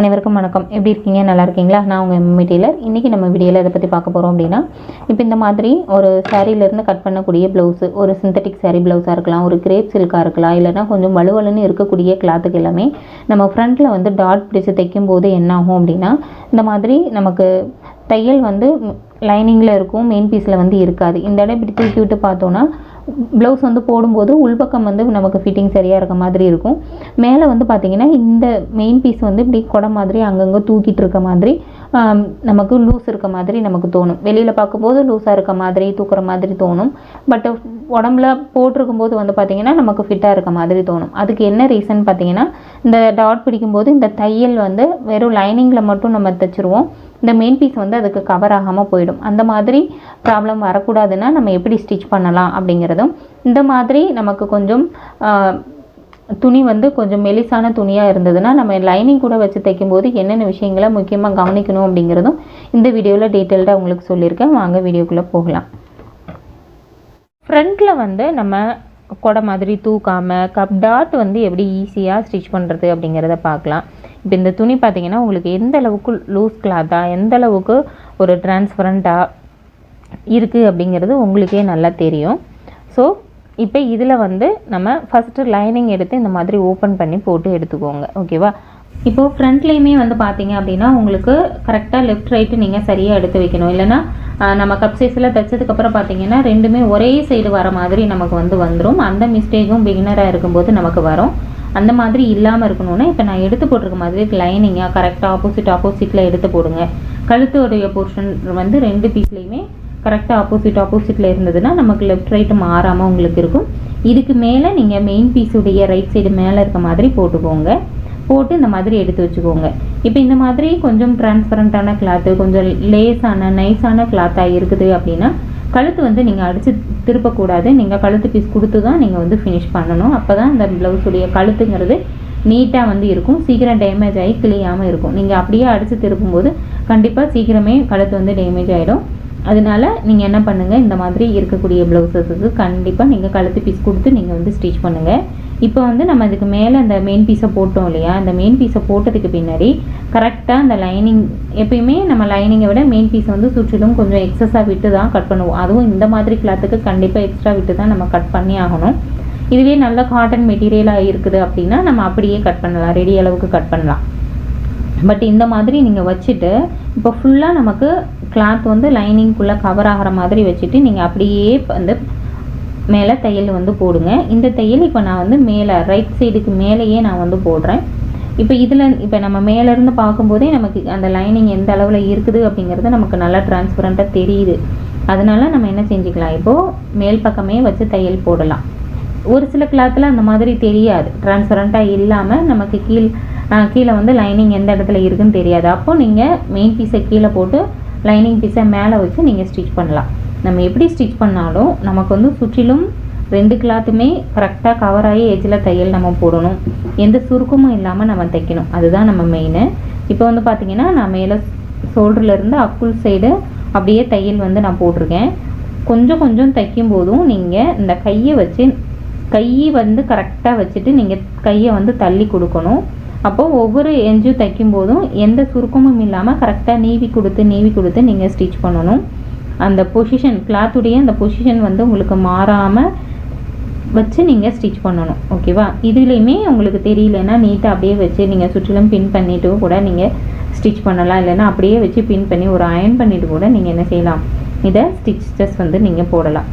அனைவருக்கும் வணக்கம். எப்படி இருக்கீங்க? நல்லா இருக்கீங்களா? நான் உங்கள் எம்எம்இ டெய்லர். இன்றைக்கி நம்ம வீடியோவில் இதை பற்றி பார்க்க போகிறோம் அப்படின்னா இப்போ இந்த மாதிரி ஒரு சாரீலேருந்து கட் பண்ணக்கூடிய ப்ளவுஸு ஒரு சிந்தட்டிக் சாரீ ப்ளவுஸாக இருக்கலாம் ஒரு கிரேப் சில்காக இருக்கலாம் இல்லைனா கொஞ்சம் வலுவலுன்னு இருக்கக்கூடிய கிளாத்துக்கு எல்லாமே நம்ம ஃப்ரண்ட்டில் வந்து டாட் பிடிச்சி தைக்கும் போது என்ன ஆகும் அப்படின்னா இந்த மாதிரி நமக்கு தையல் வந்து லைனிங்கில் இருக்கும் மெயின் பீஸில் வந்து இருக்காது. இந்த இடம் இப்படி தூக்கி விட்டு பார்த்தோன்னா ப்ளவுஸ் வந்து போடும்போது உள்பக்கம் வந்து நமக்கு ஃபிட்டிங் சரியாக இருக்க மாதிரி இருக்கும். மேலே வந்து பார்த்திங்கன்னா இந்த மெயின் பீஸ் வந்து இப்படி குடை மாதிரி அங்கங்கே தூக்கிட்டு இருக்க மாதிரி நமக்கு லூஸ் இருக்க மாதிரி நமக்கு தோணும். வெளியில் பார்க்கும்போது லூஸாக இருக்க மாதிரி தூக்குற மாதிரி தோணும். பட் உடம்புல போட்டிருக்கும்போது வந்து பார்த்திங்கன்னா நமக்கு ஃபிட்டாக இருக்க மாதிரி தோணும். அதுக்கு என்ன ரீசன் பார்த்திங்கன்னா இந்த டாட் பிடிக்கும்போது இந்த தையல் வந்து வெறும் லைனிங்கில் மட்டும் நம்ம தைச்சிருவோம். இந்த மெயின் பீஸ் வந்து அதுக்கு கவர் ஆகாமல் போயிடும். அந்த மாதிரி ப்ராப்ளம் வரக்கூடாதுன்னா நம்ம எப்படி ஸ்டிச் பண்ணலாம் அப்படிங்கிறதும் இந்த மாதிரி நமக்கு கொஞ்சம் துணி வந்து கொஞ்சம் மெலிசான துணியாக இருந்ததுன்னா நம்ம லைனிங் கூட வச்சு தைக்கும்போது என்னென்ன விஷயங்களை முக்கியமாக கவனிக்கணும் அப்படிங்கிறதும் இந்த வீடியோவில் டீட்டெயில்டாக உங்களுக்கு சொல்லியிருக்கேன். வாங்க வீடியோக்குள்ளே போகலாம். ஃப்ரண்ட்டில் வந்து நம்ம கொடை மாதிரி தூக்காமல் கப் டாட் வந்து எப்படி ஈஸியாக ஸ்டிச் பண்ணுறது அப்படிங்கிறத பார்க்கலாம். இப்போ இந்த துணி பார்த்தீங்கன்னா உங்களுக்கு எந்த அளவுக்கு லூஸ் கிளாத்தாக எந்த அளவுக்கு ஒரு டிரான்ஸ்பரண்ட்டாக இருக்குது அப்படிங்கிறது உங்களுக்கே நல்லா தெரியும். ஸோ இப்போ இதில் வந்து நம்ம ஃபஸ்ட்டு லைனிங் எடுத்து இந்த மாதிரி ஓப்பன் பண்ணி போட்டு எடுத்துக்கோங்க. ஓகேவா இப்போது ஃப்ரண்ட்லேயுமே வந்து பார்த்தீங்க அப்படின்னா உங்களுக்கு கரெக்டாக லெஃப்ட் ரைட்டு நீங்கள் சரியாக எடுத்து வைக்கணும். இல்லைன்னா நம்ம கப் சைஸில் தைச்சதுக்கப்புறம் பார்த்தீங்கன்னா ரெண்டுமே ஒரே சைடு வர மாதிரி நமக்கு வந்து வந்துடும் அந்த மிஸ்டேக்கும் பிகினராக இருக்கும்போது நமக்கு வரும். அந்த மாதிரி இல்லாமல் இருக்கணும்னா இப்போ நான் எடுத்து போட்டிருக்க மாதிரி லைனிங்காக கரெக்டாக ஆப்போசிட் ஆப்போசிட்டில் எடுத்து போடுங்க. கழுத்துடைய போர்ஷன் வந்து ரெண்டு பீஸ்லேயுமே கரெக்டாக ஆப்போசிட் ஆப்போசிட்டில் இருந்ததுன்னா நமக்கு லெஃப்ட் ரைட்டு மாறாமல் உங்களுக்கு இருக்கும். இதுக்கு மேலே நீங்கள் மெயின் பீஸுடைய ரைட் சைடு மேலே இருக்க மாதிரி போட்டுக்கோங்க. போட்டு இந்த மாதிரி எடுத்து வச்சுக்கோங்க. இப்போ இந்த மாதிரி கொஞ்சம் டிரான்ஸ்பரண்ட்டான கிளாத்து கொஞ்சம் லேஸான நைஸான கிளாத்தாக இருக்குது அப்படின்னா கழுத்து வந்து நீங்கள் அடித்து திருப்பக்கூடாது. நீங்கள் கழுத்து பீஸ் கொடுத்து தான் நீங்கள் வந்து ஃபினிஷ் பண்ணணும். அப்போ தான் அந்த ப்ளவுஸுடைய கழுத்துங்கிறது நீட்டாக வந்து இருக்கும். சீக்கிரம் டேமேஜ் ஆகி கிளியாமல் இருக்கும். நீங்கள் அப்படியே அடித்து திருப்பும்போது கண்டிப்பாக சீக்கிரமே கழுத்து வந்து டேமேஜ் ஆகிடும் அதனால நீங்கள் என்ன பண்ணுங்கள் இந்த மாதிரி இருக்கக்கூடிய ப்ளவுஸஸுக்கு கண்டிப்பாக நீங்கள் கழுத்து பீஸ் கொடுத்து நீங்கள் வந்து ஸ்டிச் பண்ணுங்கள் இப்போ வந்து நம்ம இதுக்கு மேலே அந்த மெயின் பீஸை போட்டோம் இல்லையா? அந்த மெயின் பீஸை போட்டதுக்கு பின்னாடி கரெக்டாக அந்த லைனிங் எப்பயுமே நம்ம லைனிங்கை விட மெயின் பீஸை வந்து சுற்றிலும் கொஞ்சம் எக்ஸஸாக விட்டு தான் கட் பண்ணுவோம். அதுவும் இந்த மாதிரி கிளாத்துக்கு கண்டிப்பாக எக்ஸ்ட்ரா விட்டு தான் நம்ம கட் பண்ணி ஆகணும். இதுவே நல்ல காட்டன் மெட்டீரியலாக இருக்குது அப்படின்னா நம்ம அப்படியே கட் பண்ணலாம். ரெடி அளவுக்கு கட் பண்ணலாம். பட் இந்த மாதிரி நீங்கள் வச்சுட்டு இப்போ ஃபுல்லாக நமக்கு கிளாத் வந்து லைனிங்குள்ளே கவர் ஆகிற மாதிரி வச்சுட்டு நீங்கள் அப்படியே வந்து மேலே தையல் வந்து போடுங்க. இந்த தையல் இப்போ நான் வந்து மேலே ரைட் சைடுக்கு மேலேயே நான் வந்து போடுறேன். இப்போ இதில் இப்போ நம்ம மேலேருந்து பார்க்கும்போதே நமக்கு அந்த லைனிங் எந்த அளவில் இருக்குது அப்படிங்கிறது நமக்கு நல்லா டிரான்ஸ்பரண்ட்டாக தெரியுது. அதனால நம்ம என்ன செஞ்சுக்கலாம்? இப்போது மேல் பக்கமே வச்சு தையல் போடலாம். ஒரு சில கிளாத்தில் அந்த மாதிரி தெரியாது. டிரான்ஸ்பரண்ட்டாக இல்லாமல் நமக்கு கீழ் கீழே வந்து லைனிங் எந்த இடத்துல இருக்குன்னு தெரியாது. அப்போது நீங்கள் மெயின் பீஸை கீழே போட்டு லைனிங் பீஸை மேலே வச்சு நீங்கள் ஸ்டிச் பண்ணலாம். நம்ம எப்படி ஸ்டிச் பண்ணாலும் நமக்கு வந்து சுற்றிலும் ரெண்டு கிளாத்துமே கரெக்டாக கவர் ஆகி ஏஜில் தையல் நம்ம போடணும். எந்த சுருக்கமும் இல்லாமல் நம்ம தைக்கணும். அதுதான் நம்ம மெயின் இப்போ வந்து பார்த்தீங்கன்னா நான் மேலே ஷோல்டர்லேருந்து அக்குள் சைடு அப்படியே தையல் வந்து நான் போட்டிருக்கேன். கொஞ்சம் கொஞ்சம் தைக்கும் போதும் நீங்கள் இந்த கையை வச்சு கையை வந்து கரெக்டாக வச்சுட்டு நீங்கள் கையை வந்து தள்ளி கொடுக்கணும். அப்போது ஒவ்வொரு எஞ்சும் தைக்கும் போதும் எந்த சுருக்கமும் இல்லாமல் கரெக்டாக நீவி கொடுத்து நீவி கொடுத்து நீங்கள் ஸ்டிச் பண்ணணும். அந்த பொசிஷன் கிளாத்துடைய அந்த பொசிஷன் வந்து உங்களுக்கு மாறாமல் வச்சு நீங்கள் ஸ்டிச் பண்ணணும். ஓகேவா இதுலேயுமே உங்களுக்கு தெரியலன்னா நீட்டாக அப்படியே வச்சு நீங்கள் சுற்றிலும் பின் பண்ணிவிட்டு கூட நீங்கள் ஸ்டிச் பண்ணலாம். இல்லைன்னா அப்படியே வச்சு பின் பண்ணி ஒரு அயன் பண்ணிவிட்டு கூட நீங்கள் என்ன செய்யலாம்? இதை ஸ்டிச்சஸ் வந்து நீங்கள் போடலாம்.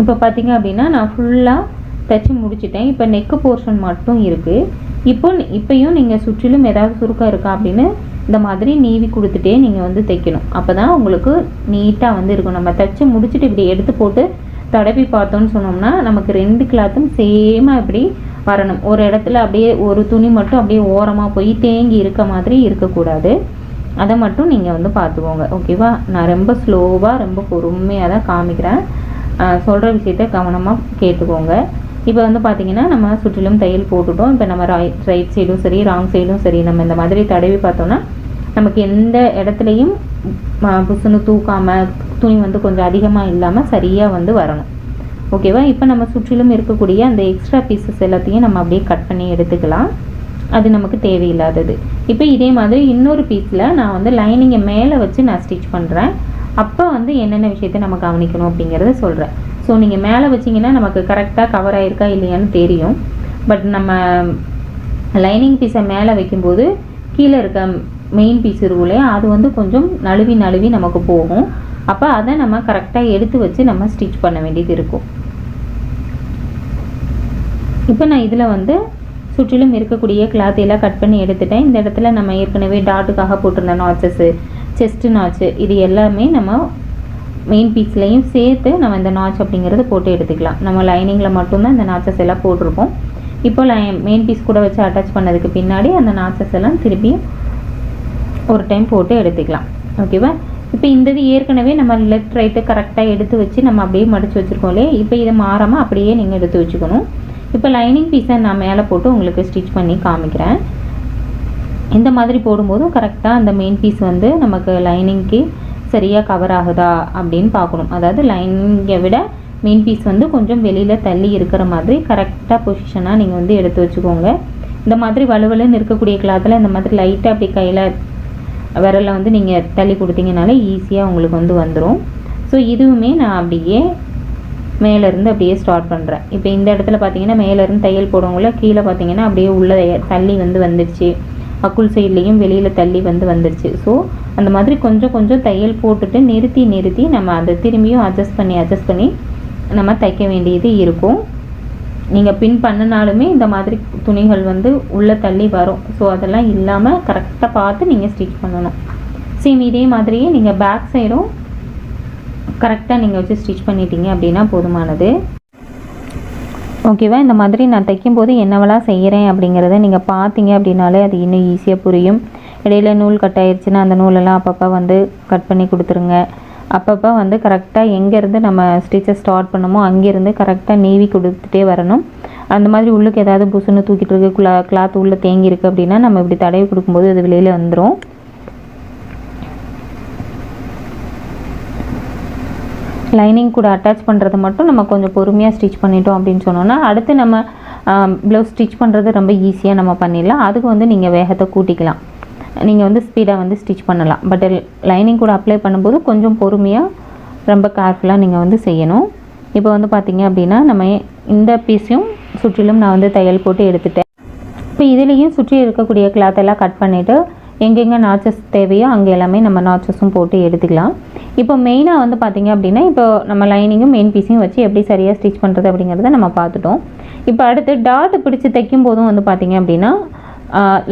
இப்போ பார்த்தீங்க அப்படின்னா நான் ஃபுல்லாக தைச்சி முடிச்சிட்டேன். இப்போ நெக்கு போர்ஷன் மட்டும் இருக்குது இப்போ இப்போயும் நீங்கள் சுற்றிலும் ஏதாவது சுருக்கம் இருக்கா அப்படின்னு இந்த மாதிரி நீவி கொடுத்துட்டே நீங்கள் வந்து தைக்கணும். அப்போ தான் உங்களுக்கு நீட்டாக வந்து இருக்கும். நம்ம தைச்சி முடிச்சுட்டு இப்படி எடுத்து போட்டு தடவி பார்த்தோன்னு சொன்னோம்னா நமக்கு ரெண்டு கிளாத்தும் சேமாக இப்படி வரணும். ஒரு இடத்துல அப்படியே ஒரு துணி மட்டும் அப்படியே ஓரமாக போய் தேங்கி இருக்க மாதிரி இருக்கக்கூடாது. அதை மட்டும் நீங்கள் வந்து பார்த்துக்கோங்க. ஓகேவா நான் ரொம்ப ஸ்லோவாக ரொம்ப பொறுமையாக தான் காமிக்கிறேன் சொல்கிற விஷயத்த கவனமாக கேட்டுக்கோங்க. இப்போ வந்து பார்த்தீங்கன்னா நம்ம சுற்றிலும் தையல் போட்டுட்டோம். இப்போ நம்ம ரைட் ரைட் சைடும் சரி ராங் சைடும் சரி நம்ம இந்த மாதிரி தடவி பார்த்தோன்னா நமக்கு எந்த இடத்துலையும் புசுன்னு தூக்காமல் துணி வந்து கொஞ்சம் அதிகமாக இல்லாமல் சரியாக வந்து வரணும். ஓகேவா இப்போ நம்ம சுற்றிலும் இருக்கக்கூடிய அந்த எக்ஸ்ட்ரா பீசஸ் எல்லாத்தையும் நம்ம அப்படியே கட் பண்ணி எடுத்துக்கலாம். அது நமக்கு தேவையில்லாதது. இப்போ இதே மாதிரி இன்னொரு பீஸில் நான் வந்து லைனிங்கை மேலே வச்சு நான் ஸ்டிச் பண்ணுறேன் அப்போ வந்து என்னென்ன விஷயத்தை நம்ம கவனிக்கணும் அப்படிங்கிறத சொல்கிறேன் ஸோ நீங்கள் மேலே வச்சிங்கன்னா நமக்கு கரெக்டாக கவர் ஆகிருக்கா இல்லையான்னு தெரியும். பட் நம்ம லைனிங் பீஸை மேலே வைக்கும்போது கீழே இருக்க மெயின் பீஸ் இருக்குல்லையா அது வந்து கொஞ்சம் நழுவி நழுவி நமக்கு போகும். அப்போ அதை நம்ம கரெக்டாக எடுத்து வச்சு நம்ம ஸ்டிச் பண்ண வேண்டியது இருக்கும். இப்போ நான் இதில் வந்து சுற்றிலும் இருக்கக்கூடிய கிளாத் எல்லாம் கட் பண்ணி எடுத்துட்டேன். இந்த இடத்துல நம்ம ஏற்கனவே டாட்டுக்காக போட்டிருந்த நாச்சஸ்ஸு செஸ்ட்டு நாச்சு இது எல்லாமே நம்ம மெயின் பீஸ்லையும் சேர்த்து நம்ம இந்த நாச் அப்படிங்கிறது போட்டு எடுத்துக்கலாம். நம்ம லைனிங்கில் மட்டும்தான் இந்த நாச்சஸ் எல்லாம் போட்டிருப்போம். இப்போ லை மெயின் பீஸ் கூட வச்சு அட்டாச் பண்ணதுக்கு பின்னாடி அந்த நாச்சஸ் எல்லாம் திருப்பியும் ஒரு டைம் போட்டு எடுத்துக்கலாம். ஓகேவா இப்போ இந்த இது ஏற்கனவே நம்ம லெஃப்ட் ரைட்டு கரெக்டாக எடுத்து வச்சு நம்ம அப்படியே மடித்து வச்சுருக்கோம் இல்லையா? இப்போ இதை மாறாமல் அப்படியே நீங்கள் எடுத்து வச்சுக்கணும். இப்போ லைனிங் பீஸை நான் மேலே போட்டு உங்களுக்கு ஸ்டிச் பண்ணி காமிக்கிறேன். இந்த மாதிரி போடும்போதும் கரெக்டாக அந்த மெயின் பீஸ் வந்து நமக்கு லைனிங்க்கு சரியாக கவர் ஆகுதா அப்படின்னு பார்க்கணும். அதாவது லைனிங்கை விட மெயின் பீஸ் வந்து கொஞ்சம் வெளியில் தள்ளி இருக்கிற மாதிரி கரெக்டாக பொசிஷனாக நீங்கள் வந்து எடுத்து வச்சுக்கோங்க. இந்த மாதிரி வலுவலுன்னு இருக்கக்கூடிய கிளாத்தில் இந்த மாதிரி லைட்டாக அப்படி கையில் விரலில் வந்து நீங்கள் தள்ளி கொடுத்தீங்கனாலே ஈஸியாக உங்களுக்கு வந்து வந்துடும் ஸோ இதுவுமே நான் அப்படியே மேலேருந்து அப்படியே ஸ்டார்ட் பண்ணுறேன் இப்போ இந்த இடத்துல பார்த்தீங்கன்னா மேலேருந்து தையல் போடுறவங்கள கீழே பார்த்தீங்கன்னா அப்படியே உள்ள தள்ளி வந்து வந்துடுச்சு அக்குள் சைட்லேயும் வெளியில் தள்ளி வந்து வந்துடுச்சு ஸோ அந்த மாதிரி கொஞ்சம் கொஞ்சம் தையல் போட்டுட்டு நிறுத்தி நிறுத்தி நம்ம அதை திரும்பியும் அட்ஜஸ்ட் பண்ணி அட்ஜஸ்ட் பண்ணி நம்ம தைக்க வேண்டியது இருக்கும். நீங்கள் பின் பண்ணினாலுமே இந்த மாதிரி துணிகள் வந்து உள்ளே தள்ளி வரும். ஸோ அதெல்லாம் இல்லாமல் கரெக்டாக பார்த்து நீங்கள் ஸ்டிச் பண்ணணும். சேம் இதே மாதிரியே நீங்கள் பேக் சைடும் கரெக்டாக நீங்கள் வச்சு ஸ்டிச் பண்ணிட்டீங்க அப்படின்னா போதுமானது. ஓகேவா இந்த மாதிரி நான் தைக்கும்போது என்னவெல்லாம் செய்கிறேன் அப்படிங்கிறத நீங்கள் பார்த்தீங்க அப்படின்னாலே அது இன்னும் ஈஸியாக புரியும். இடையில நூல் கட் ஆயிடுச்சுன்னா அந்த நூலெல்லாம் அப்பப்போ வந்து கட் பண்ணி கொடுத்துருங்க. அப்பப்போ வந்து கரெக்டாக எங்கேருந்து நம்ம ஸ்டிச்சை ஸ்டார்ட் பண்ணமோ அங்கேருந்து கரெக்டாக நீவி கொடுத்துட்டே வரணும். அந்த மாதிரி உள்ளுக்கு ஏதாவது புசுன்னு தூக்கிட்டு இருக்கு கிளா கிளாத் உள்ளே தேங்கியிருக்கு அப்படின்னா நம்ம இப்படி தடவி கொடுக்கும்போது அது வெளியில் வந்துடும் லைனிங் கூட அட்டாச் பண்ணுறது மட்டும் நம்ம கொஞ்சம் பொறுமையாக ஸ்டிச் பண்ணிட்டோம் அப்படின்னு சொன்னோன்னா அடுத்து நம்ம ப்ளவுஸ் ஸ்டிச் பண்ணுறது ரொம்ப ஈஸியாக நம்ம பண்ணிடலாம். அதுக்கு வந்து நீங்கள் வேகத்தை கூட்டிக்கலாம். நீங்கள் வந்து ஸ்பீடாக வந்து ஸ்டிச் பண்ணலாம். பட் லைனிங் கூட அப்ளை பண்ணும்போது கொஞ்சம் பொறுமையாக ரொம்ப கேர்ஃபுல்லாக நீங்கள் வந்து செய்யணும். இப்போ வந்து பார்த்திங்க அப்படின்னா நம்ம இந்த பீஸையும் சுற்றிலும் நான் வந்து தையல் போட்டு எடுத்துட்டேன். இப்போ இதுலேயும் சுற்றி இருக்கக்கூடிய கிளாத் எல்லாம் கட் பண்ணிவிட்டு எங்கெங்கே நாச்சஸ் தேவையோ அங்கே எல்லாமே நம்ம நாச்சஸும் போட்டு எடுத்துக்கலாம். இப்போ மெயினாக வந்து பார்த்திங்க அப்படின்னா இப்போ நம்ம லைனிங்கும் மெயின் பீஸையும் வச்சு எப்படி சரியாக ஸ்டிச் பண்ணுறது அப்படிங்கிறத நம்ம பார்த்துட்டோம். இப்போ அடுத்து டாட் பிடிச்சி தைக்கும் போதும் வந்து பார்த்திங்க அப்படின்னா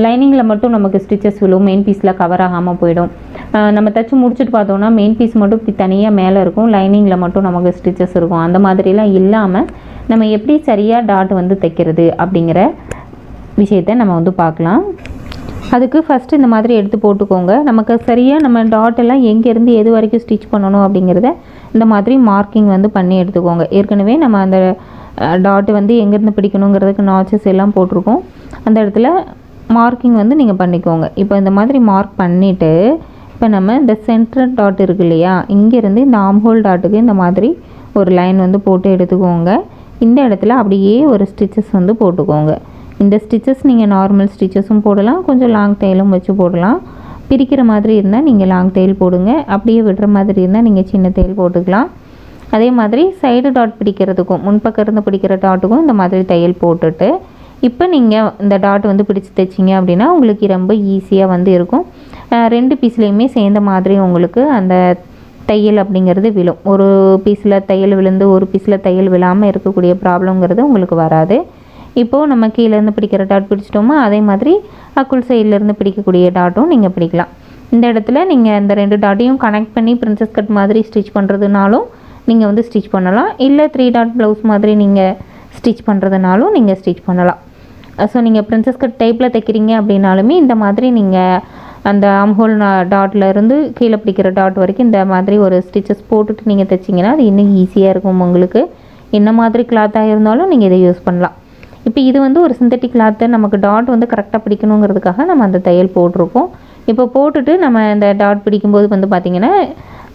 லைனிங்கில் மட்டும் நமக்கு ஸ்டிச்சஸ் விழும் மெயின் பீஸில் கவர் ஆகாமல் போயிடும். நம்ம தைச்சு முடிச்சுட்டு பார்த்தோம்னா மெயின் பீஸ் மட்டும் இப்படி தனியாக மேலே இருக்கும் லைனிங்கில் மட்டும் நமக்கு ஸ்டிச்சஸ் இருக்கும். அந்த மாதிரிலாம் இல்லாமல் நம்ம எப்படி சரியாக டாட் வந்து தைக்கிறது அப்படிங்கிற விஷயத்தை நம்ம வந்து பார்க்கலாம். அதுக்கு ஃபஸ்ட்டு இந்த மாதிரி எடுத்து போட்டுக்கோங்க. நமக்கு சரியாக நம்ம டாட் எல்லாம் எங்கேருந்து எது வரைக்கும் ஸ்டிச் பண்ணணும் அப்படிங்கிறத இந்த மாதிரி மார்க்கிங் வந்து பண்ணி எடுத்துக்கோங்க. ஏற்கனவே நம்ம அந்த டாட் வந்து எங்கேருந்து பிடிக்கணுங்கிறதுக்கு நாச்சஸ் எல்லாம் போட்டிருக்கோம். அந்த இடத்துல மார்க்கிங் வந்து நீங்கள் பண்ணிக்கோங்க. இப்போ இந்த மாதிரி மார்க் பண்ணிவிட்டு இப்போ நம்ம இந்த சென்டர் டாட் இருக்கு இல்லையா இங்கேருந்து இந்த ஆம்ஹோல் டாட்டுக்கு இந்த மாதிரி ஒரு லைன் வந்து போட்டு எடுத்துக்கோங்க. இந்த இடத்துல அப்படியே ஒரு ஸ்டிச்சஸ் வந்து போட்டுக்கோங்க. இந்த ஸ்டிச்சஸ் நீங்கள் நார்மல் ஸ்டிச்சஸும் போடலாம். கொஞ்சம் லாங் தையலும் வச்சு போடலாம். பிரிக்கிற மாதிரி இருந்தால் நீங்கள் லாங் தையல் போடுங்க. அப்படியே விடுற மாதிரி இருந்தால் நீங்கள் சின்ன தையல் போட்டுக்கலாம். அதே மாதிரி சைடு டாட் பிடிக்கிறதுக்கும் முன்பக்கம் இருந்து பிடிக்கிற டாட்டுக்கும் இந்த மாதிரி தையல் போட்டுட்டு இப்போ நீங்கள் இந்த டாட் வந்து பிடிச்சி தைச்சிங்க அப்படின்னா உங்களுக்கு ரொம்ப ஈஸியாக வந்து இருக்கும். ரெண்டு பீஸ்லேயுமே சேர்ந்த மாதிரி உங்களுக்கு அந்த தையல் அப்படிங்கிறது விழும். ஒரு பீஸில் தையல் விழுந்து ஒரு பீஸில் தையல் விழாமல் இருக்கக்கூடிய ப்ராப்ளங்கிறது உங்களுக்கு வராது. இப்போது நம்ம கீழேருந்து பிடிக்கிற டாட் பிடிச்சிட்டோமோ அதே மாதிரி அக்குள் சைட்லேருந்து பிடிக்கக்கூடிய டாட்டும் நீங்கள் பிடிக்கலாம். இந்த இடத்துல நீங்கள் இந்த ரெண்டு டாட்டையும் கனெக்ட் பண்ணி பிரின்சஸ் கட் மாதிரி ஸ்டிச் பண்ணுறதுனாலும் நீங்கள் வந்து ஸ்டிச் பண்ணலாம். இல்லை த்ரீ டாட் ப்ளவுஸ் மாதிரி நீங்கள் ஸ்டிச் பண்ணுறதுனாலும் நீங்கள் ஸ்டிச் பண்ணலாம். ஸோ நீங்கள் பிரின்சஸ் கட் டைப்பில் தைக்கிறீங்க அப்படின்னாலுமே இந்த மாதிரி நீங்கள் அந்த அம்ஹோல் டாட்டில் இருந்து கீழே பிடிக்கிற டாட் வரைக்கும் இந்த மாதிரி ஒரு ஸ்டிச்சஸ் போட்டுட்டு நீங்கள் தைச்சிங்கன்னா அது இன்னும் ஈஸியாக இருக்கும் உங்களுக்கு. என்ன மாதிரி கிளாத்தாக இருந்தாலும் நீங்கள் இதை யூஸ் பண்ணலாம். இப்போ இது வந்து ஒரு சிந்தட்டிக் கிளாத்து நமக்கு டாட் வந்து கரெக்டாக பிடிக்கணுங்கிறதுக்காக நம்ம அந்த தையல் போட்டிருக்கோம். இப்போ போட்டுட்டு நம்ம இந்த டாட் பிடிக்கும்போது வந்து பார்த்திங்கன்னா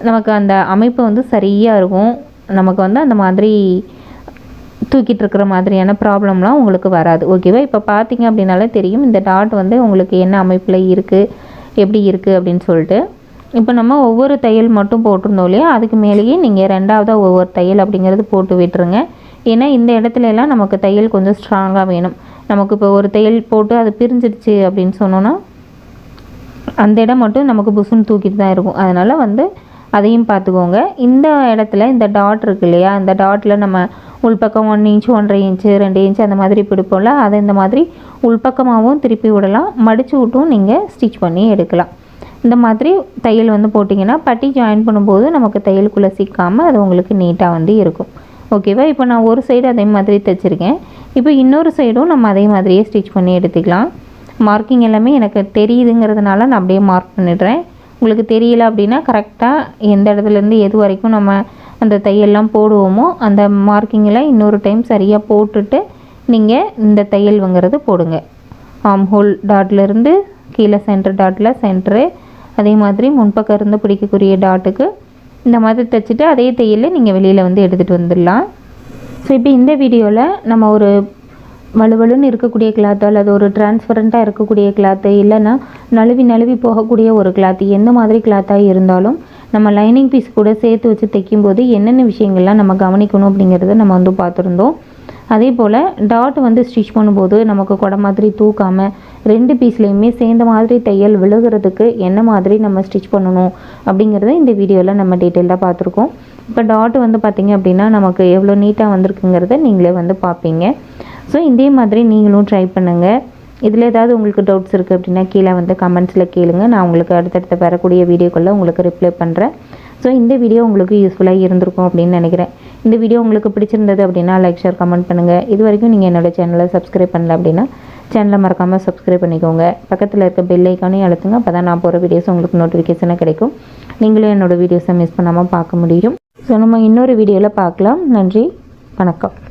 நமக்கு அந்த அமைப்பு வந்து சரியாக இருக்கும். நமக்கு வந்து அந்த மாதிரி தூக்கிட்டு இருக்கிற மாதிரியான ப்ராப்ளம்லாம் உங்களுக்கு வராது. ஓகேவா இப்போ பார்த்தீங்க அப்படின்னாலே தெரியும் இந்த டாட் வந்து உங்களுக்கு என்ன அமைப்பில் இருக்குது எப்படி இருக்குது அப்படின்னு சொல்லிட்டு. இப்போ நம்ம ஒவ்வொரு தையல் மட்டும் போட்டிருந்தோம் இல்லையா? அதுக்கு மேலேயே நீங்கள் ரெண்டாவதாக ஒவ்வொரு தையல் அப்படிங்கிறது போட்டு விட்டுருங்க. ஏன்னா இந்த இடத்துல எல்லாம் நமக்கு தையல் கொஞ்சம் ஸ்ட்ராங்காக வேணும். நமக்கு இப்போ ஒரு தையல் போட்டு அது பிரிஞ்சிடுச்சு அப்படின்னு சொன்னோன்னா அந்த இடம் மட்டும் நமக்கு புசுன்னு தூக்கிட்டு தான் இருக்கும். அதனால் வந்து அதையும் பார்த்துக்கோங்க. இந்த இடத்துல இந்த டாட் இருக்கு இல்லையா? இந்த டாட்டில் நம்ம உள்பக்கம் ஒன் இன்ச் ஒன்றரை இன்ச்சு ரெண்டு இன்ச் அந்த மாதிரி பிடிப்போம்ல அதை இந்த மாதிரி உள்பக்கமாகவும் திருப்பி விடலாம். மடித்து விட்டும் நீங்கள் ஸ்டிச் பண்ணி எடுக்கலாம். இந்த மாதிரி தையல் வந்து போட்டிங்கன்னா பட்டி ஜாயின் பண்ணும்போது நமக்கு தையலுக்குள்ளே சிக்காமல் அது உங்களுக்கு நீட்டாக வந்து இருக்கும். ஓகேவா? இப்போ நான் ஒரு சைடு அதே மாதிரி தைச்சிருக்கேன். இப்போ இன்னொரு சைடும் நம்ம அதே மாதிரியே ஸ்டிச் பண்ணி எடுத்துக்கலாம். மார்க்கிங் எல்லாமே எனக்கு தெரியுதுங்கிறதுனால நான் அப்படியே மார்க் பண்ணிடுறேன். உங்களுக்கு தெரியல அப்படின்னா கரெக்டாக எந்த இடத்துலேருந்து எது வரைக்கும் நம்ம அந்த தையல்லாம் போடுவோமோ அந்த மார்க்கிங்கில் இன்னொரு டைம் சரியாக போட்டுட்டு நீங்கள் இந்த தையல்ங்கிறது போடுங்க. ஆம் ஹோல் டாட்லேருந்து கீழே சென்டர் டாட்டில் சென்டரு அதே மாதிரி முன்பக்கம் இருந்து பிடிக்கக்கூடிய டாட்டுக்கு இந்த மாதிரி தைச்சிட்டு அதே தையலில் நீங்கள் வெளியில் வந்து எடுத்துகிட்டு வந்துடலாம். ஸோ இப்போ இந்த வீடியோவில் நம்ம ஒரு வலுவலுன்னு இருக்கக்கூடிய கிளாத்து அல்லது ஒரு டிரான்ஸ்பரண்ட்டாக இருக்கக்கூடிய கிளாத்து இல்லைன்னா நழுவி நழுவி போகக்கூடிய ஒரு கிளாத்து எந்த மாதிரி கிளாத்தாக இருந்தாலும் நம்ம லைனிங் பீஸ் கூட சேர்த்து வச்சு தைக்கும்போது என்னென்ன விஷயங்கள்லாம் நம்ம கவனிக்கணும் அப்படிங்கிறத நம்ம வந்து பார்த்துருந்தோம். அதே போல் டாட் வந்து ஸ்டிச் பண்ணும்போது நமக்கு குடை மாதிரி தூக்காமல் ரெண்டு பீஸ்லேயுமே சேர்ந்த மாதிரி தையல் விழுகிறதுக்கு என்ன மாதிரி நம்ம ஸ்டிச் பண்ணணும் அப்படிங்கிறத இந்த வீடியோவில் நம்ம டீட்டெயிலாக பார்த்துருக்கோம். இப்போ டாட் வந்து பார்த்திங்க அப்படின்னா நமக்கு எவ்வளோ நீட்டாக வந்திருக்குங்கிறத நீங்களே வந்து பார்ப்பீங்க. ஸோ இதே மாதிரி நீங்களும் ட்ரை பண்ணுங்கள் இதில் ஏதாவது உங்களுக்கு டவுட்ஸ் இருக்குது அப்படின்னா கீழே வந்து கமெண்ட்ஸில் கேளுங்கள் நான் உங்களுக்கு அடுத்தடுத்த வரக்கூடிய வீடியோக்குள்ளே உங்களுக்கு ரிப்ளை பண்ணுறேன் ஸோ இந்த வீடியோ உங்களுக்கு யூஸ்ஃபுல்லாக இருந்திருக்கும் அப்படின்னு நினைக்கிறேன். இந்த வீடியோ உங்களுக்கு பிடிச்சிருந்தது அப்படின்னா லைக் ஷேர் கமெண்ட் பண்ணுங்கள் இது வரைக்கும் நீங்கள் என்னோடய சேனலை சப்ஸ்கிரைப் பண்ணல அப்படின்னா சேனலை மறக்காமல் சப்ஸ்கிரைப் பண்ணிக்கோங்க. பக்கத்தில் இருக்க பெல்லைக்கானே அழுத்துங்க. அப்போ தான் நான் போகிற வீடியோஸ் உங்களுக்கு நோட்டிஃபிகேஷனாக கிடைக்கும். நீங்களும் என்னோடய வீடியோஸை மிஸ் பண்ணாமல் பார்க்க முடியும். ஸோ நம்ம இன்னொரு வீடியோவில் பார்க்கலாம். நன்றி. வணக்கம்.